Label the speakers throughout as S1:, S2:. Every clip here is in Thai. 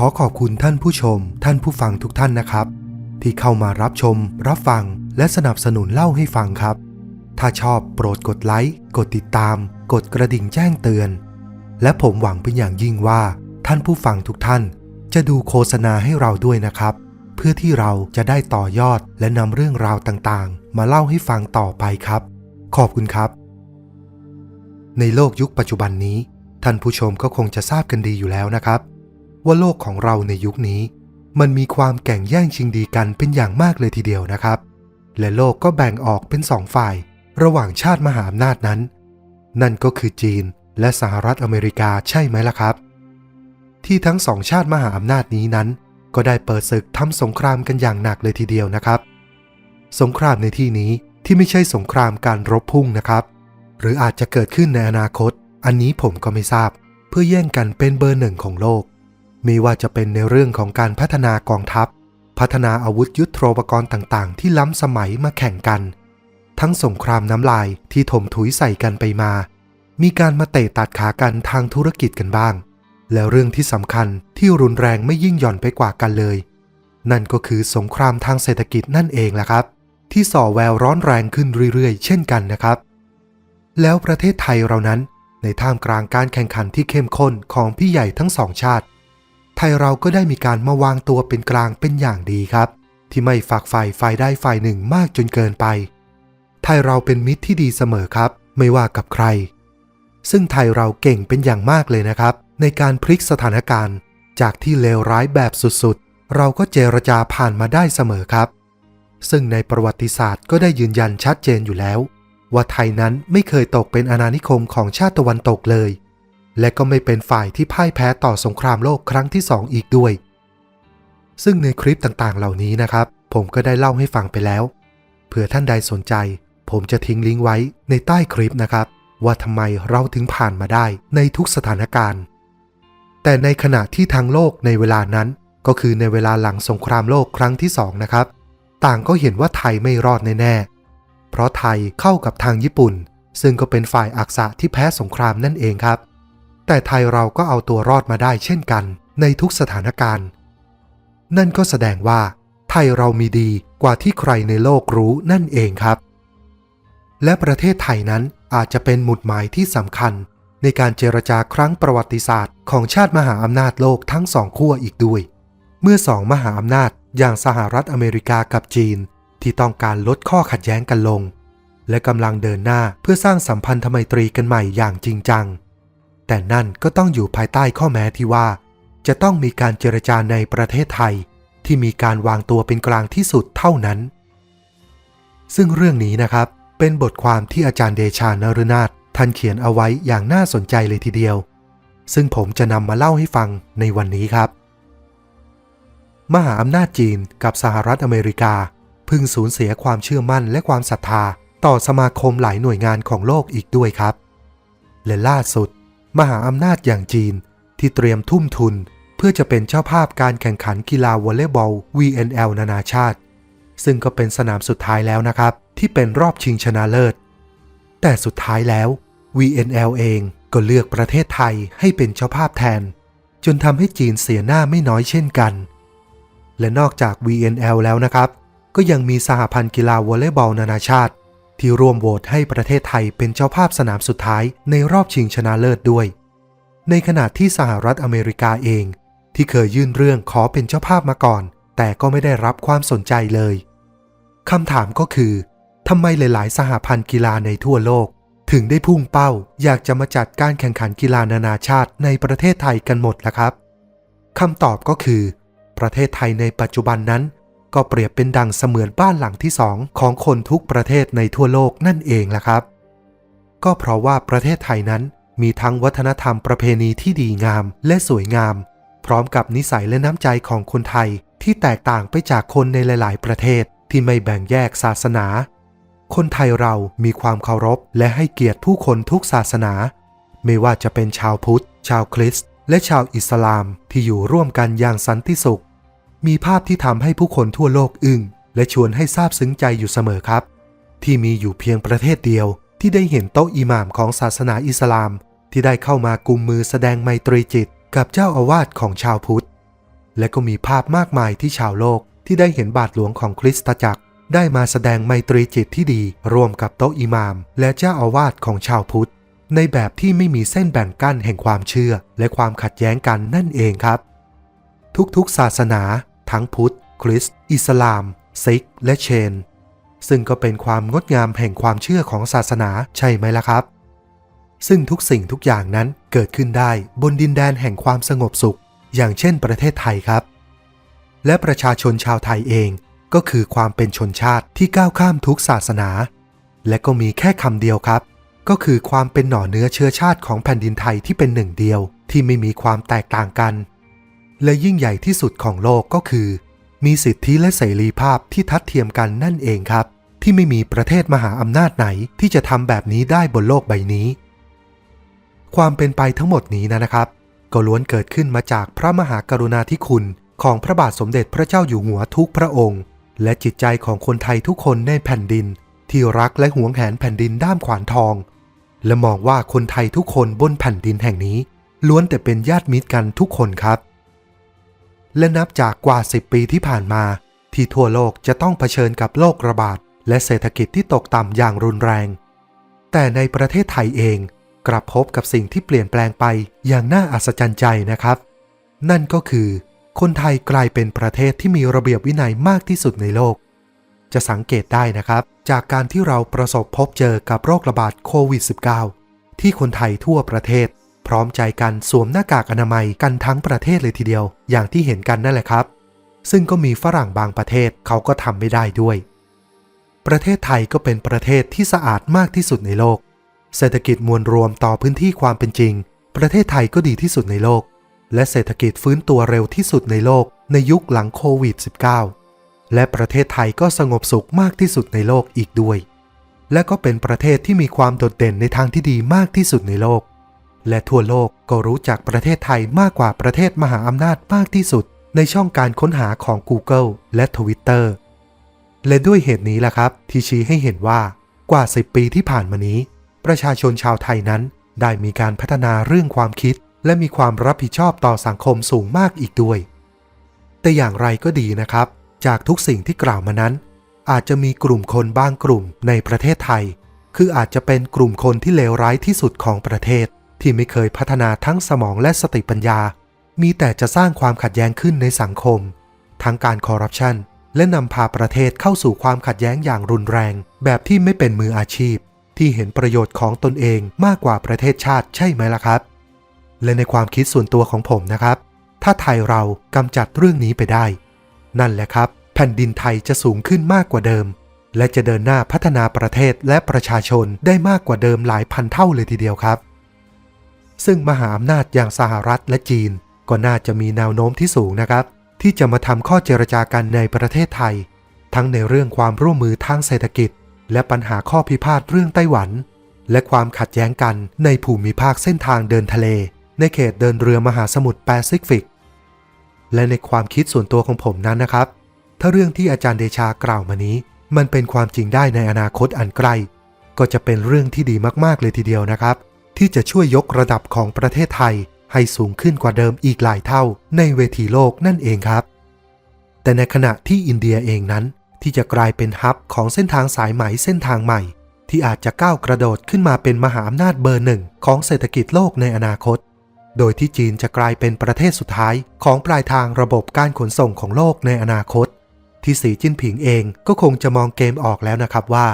S1: ขอขอบคุณท่านผู้ชม ท่านผู้ฟังทุกท่านนะครับ ที่เข้ามารับชม รับฟัง และสนับสนุนเล่าให้ฟังครับ ถ้าชอบโปรดกดไลค์ กดติดตาม กดกระดิ่งแจ้งเตือน และผมหวังเป็นอย่างยิ่งว่า ท่านผู้ฟังทุกท่าน จะดูโฆษณาให้เราด้วยนะครับ เพื่อที่เราจะได้ต่อยอดและนำเรื่องราวต่างๆ มาเล่าให้ฟังต่อไปครับ ขอบคุณครับ ในโลกยุคปัจจุบันนี้ ท่านผู้ชมก็คงจะทราบกันดีอยู่แล้วนะครับ ว่าโลกของเราในยุคนี้ มันมีความแข่งแย่งชิงดีกันเป็นอย่างมากเลยทีเดียวนะครับ และโลกก็แบ่งออกเป็นสองฝ่าย ระหว่างชาติมหาอำนาจนั้น นั่นก็คือจีนและสหรัฐอเมริกาใช่ไหมล่ะครับ ที่ทั้งสองชาติมหาอำนาจนี้นั้น ก็ได้เปิดศึกทำสงครามกันอย่างหนักเลยทีเดียวนะครับ สงครามในที่นี้ที่ไม่ใช่สงครามการรบพุ่งนะครับ หรืออาจจะเกิดขึ้นในอนาคต อันนี้ผมก็ไม่ทราบ เพื่อแย่งกันเป็นเบอร์หนึ่งของโลก ไม่ว่าจะเป็นในเรื่องของการพัฒนากองทัพ พัฒนาอาวุธยุทโธปกรณ์ต่างๆ ที่ล้ำสมัยมาแข่งกัน ทั้งสงครามน้ำลายที่ถมถุยใส่กันไปมา มีการมาเตะตัดขากันทางธุรกิจกันบ้าง แล้วเรื่องที่สำคัญที่รุนแรงไม่ยิ่งหย่อนไปกว่ากันเลย นั่นก็คือสงครามทางเศรษฐกิจนั่นเองแหละครับ ที่ส่อแววร้อนแรงขึ้นเรื่อยๆ เช่นกันนะครับ แล้วประเทศไทยเรานั้นในท่ามกลางการแข่งขันที่เข้มข้นของพี่ใหญ่ทั้งสองชาติ ไทยเราก็ได้มีการมาวางตัวเป็นกลางเป็นอย่างดีครับ ที่ไม่ฝักฝ่ายฝ่ายใดฝ่ายหนึ่งมากจนเกินไป ไทยเราเป็นมิตรที่ดีเสมอครับ ไม่ว่ากับใคร ซึ่งไทยเราเก่งเป็นอย่างมากเลยนะครับ ในการพลิกสถานการณ์ จากที่เลวร้ายแบบสุดๆ เราก็เจรจาผ่านมาได้เสมอครับ ซึ่งในประวัติศาสตร์ก็ได้ยืนยันชัดเจนอยู่แล้ว ว่าไทยนั้นไม่เคยตกเป็นอาณานิคมของชาติตะวันตกเลย และก็ไม่เป็นฝ่ายที่พ่ายแพ้ต่อสงครามโลกครั้งที่สองอีกด้วย ซึ่งในคลิปต่างๆ เหล่านี้นะครับ ผมก็ได้เล่าให้ฟังไปแล้ว เผื่อท่านใดสนใจ ผมจะทิ้งลิงก์ไว้ในใต้คลิปนะครับ ว่าทำไมเราถึงผ่านมาได้ในทุกสถานการณ์ แต่ในขณะที่ทางโลกในเวลานั้น ก็คือในเวลาหลังสงครามโลกครั้งที่สองนะครับ ต่างก็เห็นว่าไทยไม่รอดแน่ๆเพราะไทยเข้ากับทางญี่ปุ่น ซึ่งก็เป็นฝ่ายอักษะที่แพ้สงครามนั่นเองครับ แต่ไทยเราก็เอาตัวรอดมาได้เช่นกันในทุกสถานการณ์ นั่นก็แสดงว่า ไทยเรามีดีกว่าที่ใครในโลกรู้นั่นเองครับ และประเทศไทยนั้นอาจจะเป็นหมุดหมายที่สำคัญ ในการเจรจาครั้งประวัติศาสตร์ ของชาติมหาอำนาจโลกทั้งสองขั้วอีกด้วย เมื่อสองมหาอำนาจอย่างสหรัฐอเมริกากับจีน ที่ต้องการลดข้อขัดแย้งกันลง และกำลังเดินหน้าเพื่อสร้างสัมพันธไมตรีกันใหม่อย่างจริงจัง แต่นั่นก็ต้องอยู่ภายใต้ข้อแม้ที่ว่า จะต้องมีการเจรจาในประเทศไทย ที่มีการวางตัวเป็นกลางที่สุดเท่านั้น ซึ่งเรื่องนี้นะครับเป็นบทความที่อาจารย์เดชานรนาถท่านเขียนเอาไว้อย่างน่าสนใจเลยทีเดียว ซึ่งผมจะนำมาเล่าให้ฟังในวันนี้ครับ มหาอำนาจจีนกับสหรัฐอเมริกา พึ่งสูญเสียความเชื่อมั่นและความศรัทธาต่อสมาคมหลายหน่วยงานของโลกอีกด้วยครับและล่าสุด มหาอำนาจอย่างจีน ที่เตรียมทุ่มทุน เพื่อจะเป็นเจ้าภาพการแข่งขันกีฬาวอลเลย์บอล VNL นานาชาติ ซึ่งก็เป็นสนามสุดท้ายแล้วนะครับ ที่เป็นรอบชิงชนะเลิศ แต่สุดท้ายแล้ว VNL เองก็เลือกประเทศไทยให้เป็นเจ้าภาพแทน จนทำให้จีนเสียหน้าไม่น้อยเช่นกัน และนอกจาก VNL แล้วนะครับ ก็ยังมีสหพันธ์กีฬาวอลเลย์บอลนานาชาติ ที่ร่วมโหวตให้ประเทศไทยเป็นเจ้าภาพสนามสุดท้ายในรอบชิงชนะเลิศด้วย ในขณะที่สหรัฐอเมริกาเอง ที่เคยยื่นเรื่องขอเป็นเจ้าภาพมาก่อน แต่ก็ไม่ได้รับความสนใจเลยคำถามก็คือทำไมหลาย ๆ สหพันธ์กีฬาในทั่วโลก ถึงได้พุ่งเป้า อยากจะมาจัดการแข่งขันกีฬานานาชาติในประเทศไทยกันหมดล่ะครับคำตอบก็คือ ประเทศไทยในปัจจุบันนั้น ก็เปรียบเป็นดังเสมือนบ้านหลังที่สองของคนทุกประเทศในทั่วโลกนั่นเองล่ะครับ ก็เพราะว่าประเทศไทยนั้นมีทั้งวัฒนธรรมประเพณีที่ดีงามและสวยงาม พร้อมกับนิสัยและน้ำใจของคนไทยที่แตกต่างไปจากคนในหลาย ๆ ประเทศที่ไม่แบ่งแยกศาสนา คนไทยเรามีความเคารพและให้เกียรติผู้คนทุกศาสนา ไม่ว่าจะเป็นชาวพุทธ ชาวคริสต์และชาวอิสลามที่อยู่ร่วมกันอย่างสันติสุข มีภาพที่ทำให้ผู้คนทั่วโลกอึง้งและชวนให้ซาบซึ้งใจอยู่เสมอครับ ที่มีอยู่เพียงประเทศเดียว ที่ได้เห็นโต๊ะอิหม่ามของศาสนาอิสลาม ที่ได้เข้ามากุมมือแสดงไมตรีจิต กับเจ้าอาวาสของชาวพุทธ และก็มีภาพมากมายที่ชาวโลกที่ได้เห็นบาทหลวงของคริสตจักร ได้มาแสดงไมตรีจิตที่ดี ร่วมกับโต๊ะอิหม่าม และเจ้าอาวาสของชาวพุทธ ในแบบที่ไม่มีเส้นแบ่งกั้นแห่งความเชื่อ และความขัดแย้งกันนั่นเองครับ ทุกๆศาสนา ทั้งพุทธ คริสต์ อิสลาม ซิก และเชน ซึ่งก็เป็นความงดงามแห่งความเชื่อของศาสนาใช่ไหมล่ะครับ ซึ่งทุกสิ่งทุกอย่างนั้นเกิดขึ้นได้บนดินแดนแห่งความสงบสุข อย่างเช่นประเทศไทยครับ และประชาชนชาวไทยเองก็คือความเป็นชนชาติที่ก้าวข้ามทุกศาสนา และก็มีแค่คำเดียวครับ ก็คือความเป็นหน่อเนื้อเชื้อชาติของแผ่นดินไทยที่เป็นหนึ่งเดียว ที่ไม่มีความแตกต่างกัน และยิ่งใหญ่ที่สุดของโลกก็คือ มีสิทธิและเสรีภาพที่ทัดเทียมกันนั่นเองครับ ที่ไม่มีประเทศมหาอำนาจไหนที่จะทำแบบนี้ได้บนโลกใบนี้ ความเป็นไปทั้งหมดนี้นะนะครับ ก็ล้วนเกิดขึ้นมาจากพระมหากรุณาธิคุณของพระบาทสมเด็จพระเจ้าอยู่หัวทุกพระองค์ และจิตใจของคนไทยทุกคนในแผ่นดิน ที่รักและหวงแหนแผ่นดินด้ามขวานทอง และมองว่าคนไทยทุกคนบนแผ่นดินแห่งนี้ ล้วนแต่เป็นญาติมิตรกันทุกคนครับ และนับจากกว่า 10 ปีที่ผ่านมา ที่ทั่วโลกจะต้องเผชิญกับโรคระบาดและเศรษฐกิจที่ตกต่ำอย่างรุนแรง แต่ในประเทศไทยเองกลับพบกับสิ่งที่เปลี่ยนแปลงไปอย่างน่าอัศจรรย์ใจนะครับ นั่นก็คือ คนไทยกลายเป็นประเทศที่มีระเบียบวินัยมากที่สุดในโลก จะสังเกตได้นะครับ จากการที่เราประสบพบเจอกับโรคระบาดโควิด -19 ที่คนไทยทั่วประเทศ พร้อมใจกันสวมหน้ากากอนามัยกันทั้งประเทศเลยทีเดียว อย่างที่เห็นกันนั่นแหละครับ ซึ่งก็มีฝรั่งบางประเทศเขาก็ทำไม่ได้ด้วย ประเทศไทยก็เป็นประเทศที่สะอาดมากที่สุดในโลก เศรษฐกิจมวลรวมต่อพื้นที่ความเป็นจริง ประเทศไทยก็ดีที่สุดในโลก และเศรษฐกิจฟื้นตัวเร็วที่สุดในโลกในยุคหลังโควิด -19 และประเทศไทยก็สงบสุขมากที่สุดในโลกอีกด้วย และก็เป็นประเทศที่มีความโดดเด่นในทางที่ดีมากที่สุดในโลก และทั่วโลกก็รู้จักประเทศไทยมากกว่าประเทศมหาอำนาจมากที่สุด ในช่องการค้นหาของ Google และ Twitter และด้วยเหตุนี้ล่ะครับ ที่ชี้ให้เห็นว่ากว่า 10 ปีที่ผ่านมานี้ ประชาชนชาวไทยนั้น ได้มีการพัฒนาเรื่องความคิด และมีความรับผิดชอบต่อสังคมสูงมากอีกด้วย แต่อย่างไรก็ดีนะครับ จากทุกสิ่งที่กล่าวมานั้น อาจจะมีกลุ่มคนบางกลุ่มในประเทศไทย คืออาจจะเป็นกลุ่มคนที่เลวร้ายที่สุดของประเทศ ที่ไม่เคยพัฒนาทั้งสมองและสติปัญญา มีแต่จะสร้างความขัดแย้งขึ้นในสังคม ทั้งการคอร์รัปชันและนำพาประเทศเข้าสู่ความขัดแย้งอย่างรุนแรง แบบที่ไม่เป็นมืออาชีพ ที่เห็นประโยชน์ของตนเองมากกว่าประเทศชาติใช่ไหมล่ะครับ และในความคิดส่วนตัวของผมนะครับ ถ้าไทยเรากำจัดเรื่องนี้ไปได้ นั่นแหละครับ แผ่นดินไทยจะสูงขึ้นมากกว่าเดิม และจะเดินหน้าพัฒนาประเทศและประชาชนได้มากกว่าเดิมหลายพันเท่าเลยทีเดียวครับ ซึ่งมหาอำนาจอย่างสหรัฐและจีน ก็น่าจะมีแนวโน้มที่สูงนะครับ ที่จะมาทำข้อเจรจากันในประเทศไทย ทั้งในเรื่องความร่วมมือทางเศรษฐกิจ และปัญหาข้อพิพาทเรื่องไต้หวัน และความขัดแย้งกันในภูมิภาคเส้นทางเดินทะเล ในเขตเดินเรือมหาสมุทรแปซิฟิก และในความคิดส่วนตัวของผมนั้นนะครับ ถ้าเรื่องที่อาจารย์เดชากล่าวมานี้ มันเป็นความจริงได้ในอนาคตอันใกล้ก็จะเป็นเรื่องที่ดีมากๆเลยทีเดียวนะครับ ที่จะช่วยยกระดับของประเทศไทย ให้สูงขึ้นกว่าเดิมอีกหลายเท่าในเวทีโลกนั่นเองครับ แต่ในขณะที่อินเดียเองนั้น ที่จะกลายเป็นฮับของเส้นทางสายไหมเส้นทางใหม่ ที่อาจจะก้าวกระโดดขึ้นมาเป็นมหาอำนาจเบอร์หนึ่งของเศรษฐกิจโลกในอนาคต โดยที่จีนจะกลายเป็นประเทศสุดท้ายของปลายทางระบบการขนส่งของโลกในอนาคต ที่สีจิ้นผิงเองก็คงจะมองเกมออกแล้วนะครับว่า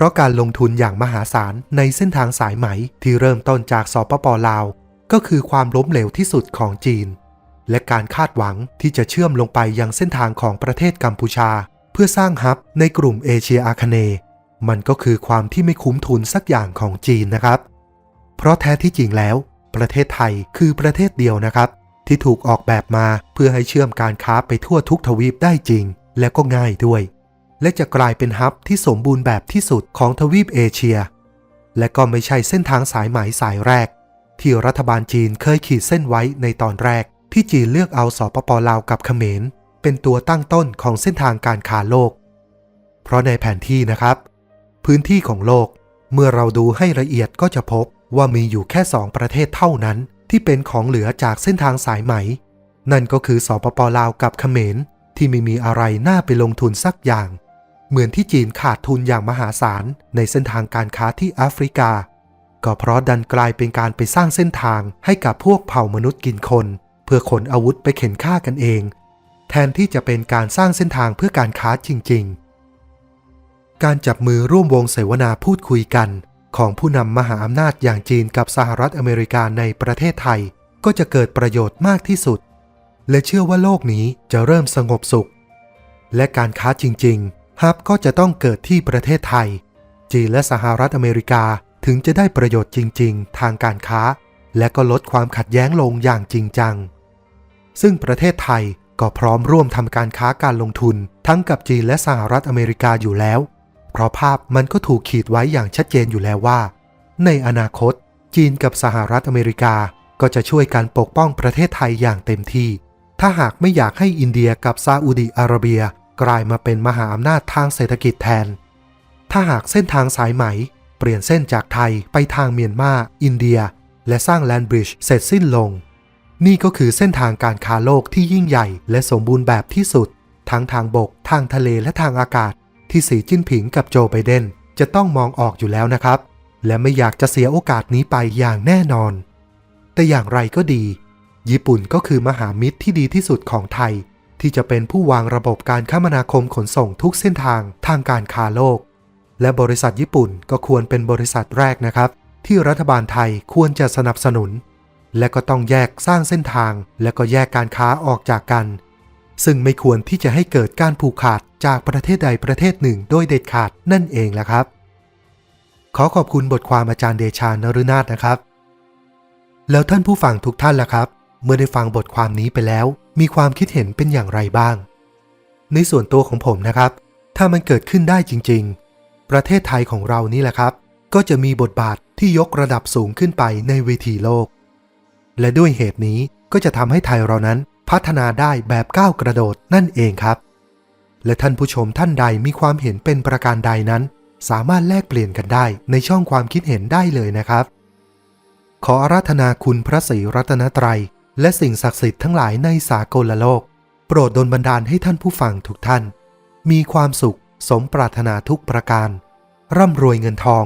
S1: ราะการลงทุนอย่างมหาศาลในเส้นทางสายไหมที่เริ่มต้นจากสปปลาว ก็คือความล้มเหลวที่สุดของจีน และการคาดหวังที่จะเชื่อมลงไปยังเส้นทางของประเทศกัมพูชา เพื่อสร้างฮับในกลุ่มเอเชียอาคเนย์มันก็คือความที่ไม่คุ้มทุนสักอย่างของจีนนะครับ เพราะแท้ที่จริงแล้ว ประเทศไทยคือประเทศเดียวนะครับ ที่ถูกออกแบบมาเพื่อให้เชื่อมการค้าไปทั่วทุกทวีปได้จริง และก็ง่ายด้วย และจะกลายเป็นฮับที่สมบูรณ์แบบที่สุดของทวีปเอเชีย และก็ไม่ใช่เส้นทางสายไหมสายแรก ที่รัฐบาลจีนเคยขีดเส้นไว้ในตอนแรก ที่จีนเลือกเอาสปปลาวกับเขมร เป็นตัวตั้งต้นของเส้นทางการค้าโลก เพราะในแผนที่นะครับ พื้นที่ของโลก เมื่อเราดูให้ละเอียดก็จะพบว่ามีอยู่แค่สองประเทศเท่านั้น ที่เป็นของเหลือจากเส้นทางสายไหม นั่นก็คือสปปลาวกับเขมรที่ไม่มีอะไรน่าไปลงทุนสักอย่าง เหมือนที่จีนขาดทุนอย่างมหาศาลในเส้นทางการค้าที่แอฟริกา ก็เพราะดันกลายเป็นการไปสร้างเส้นทางให้กับพวกเผ่ามนุษย์กินคน เพื่อขนอาวุธไปเข็นฆ่ากันเอง แทนที่จะเป็นการสร้างเส้นทางเพื่อการค้าจริง ๆ การจับมือร่วมวงเสวนาพูดคุยกัน ของผู้นำมหาอำนาจอย่างจีนกับสหรัฐอเมริกาในประเทศไทย ก็จะเกิดประโยชน์มากที่สุด และเชื่อว่าโลกนี้จะเริ่มสงบสุข และการค้าจริง ๆ ฮับก็จะต้องเกิดที่ประเทศไทย จีนและสหรัฐอเมริกาถึงจะได้ประโยชน์จริง ๆ ทางการค้า และก็ลดความขัดแย้งลงอย่างจริงจัง ซึ่งประเทศไทยก็พร้อมร่วมทำการค้าการลงทุน ทั้งกับจีนและสหรัฐอเมริกาอยู่แล้ว เพราะภาพมันก็ถูกขีดไว้อย่างชัดเจนอยู่แล้วว่า ในอนาคต จีนกับสหรัฐอเมริกาก็จะช่วยกันปกป้องประเทศไทยอย่างเต็มที่ ถ้าหากไม่อยากให้อินเดียกับซาอุดิอาระเบีย กลายมาเป็นมหาอำนาจทางเศรษฐกิจแทน ถ้าหากเส้นทางสายไหม เปลี่ยนเส้นจากไทยไปทางเมียนมา อินเดีย และสร้างแลนบริดจ์เสร็จสิ้นลง นี่ก็คือเส้นทางการค้าโลกที่ยิ่งใหญ่ และสมบูรณ์แบบที่สุด ทั้งทางบก ทางทะเลและทางอากาศ ที่สีจิ้นผิงกับโจไบเดนจะต้องมองออกอยู่แล้วนะครับ และไม่อยากจะเสียโอกาสนี้ไปอย่างแน่นอน แต่อย่างไรก็ดี ญี่ปุ่นก็คือมหามิตรที่ดีที่สุดของไทย ที่จะเป็นผู้วางระบบการคมนาคมขนส่งทุกเส้นทางทางการค้าโลก และบริษัทญี่ปุ่นก็ควรเป็นบริษัทแรกนะครับ ที่รัฐบาลไทยควรจะสนับสนุน และก็ต้องแยกสร้างเส้นทาง และก็แยกการค้าออกจากกัน ซึ่งไม่ควรที่จะให้เกิดการผูกขาดจากประเทศใดประเทศหนึ่ง โดยเด็ดขาดนั่นเองแหละครับ ขอขอบคุณบทความอาจารย์เดชานฤนาถนะครับ แล้วท่านผู้ฟังทุกท่านล่ะครับ เมื่อได้ฟังบทความนี้ไปแล้ว มีความคิดเห็นเป็นอย่างไรบ้าง ในส่วนตัวของผมนะครับ ถ้ามันเกิดขึ้นได้จริง ๆ ประเทศไทยของเรานี่แหละครับ ก็จะมีบทบาทที่ยกระดับสูงขึ้นไปในเวทีโลก และด้วยเหตุนี้ก็จะทำให้ไทยเรานั้นพัฒนาได้แบบก้าวกระโดดนั่นเองครับ และท่านผู้ชมท่านใดมีความเห็นเป็นประการใดนั้น สามารถแลกเปลี่ยนกันได้ในช่องความคิดเห็นได้เลยนะครับ ขออาราธนาคุณพระศรีรัตนตรัย และสิ่งศักดิ์สิทธิ์ทั้งหลายในสากลโลก โปรดดลบันดาลให้ท่านผู้ฟังทุกท่าน มีความสุขสมปรารถนาทุกประการ ร่ำรวยเงินทอง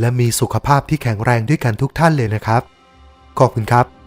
S1: และมีสุขภาพที่แข็งแรงด้วยกันทุกท่านเลยนะครับ ขอบคุณครับ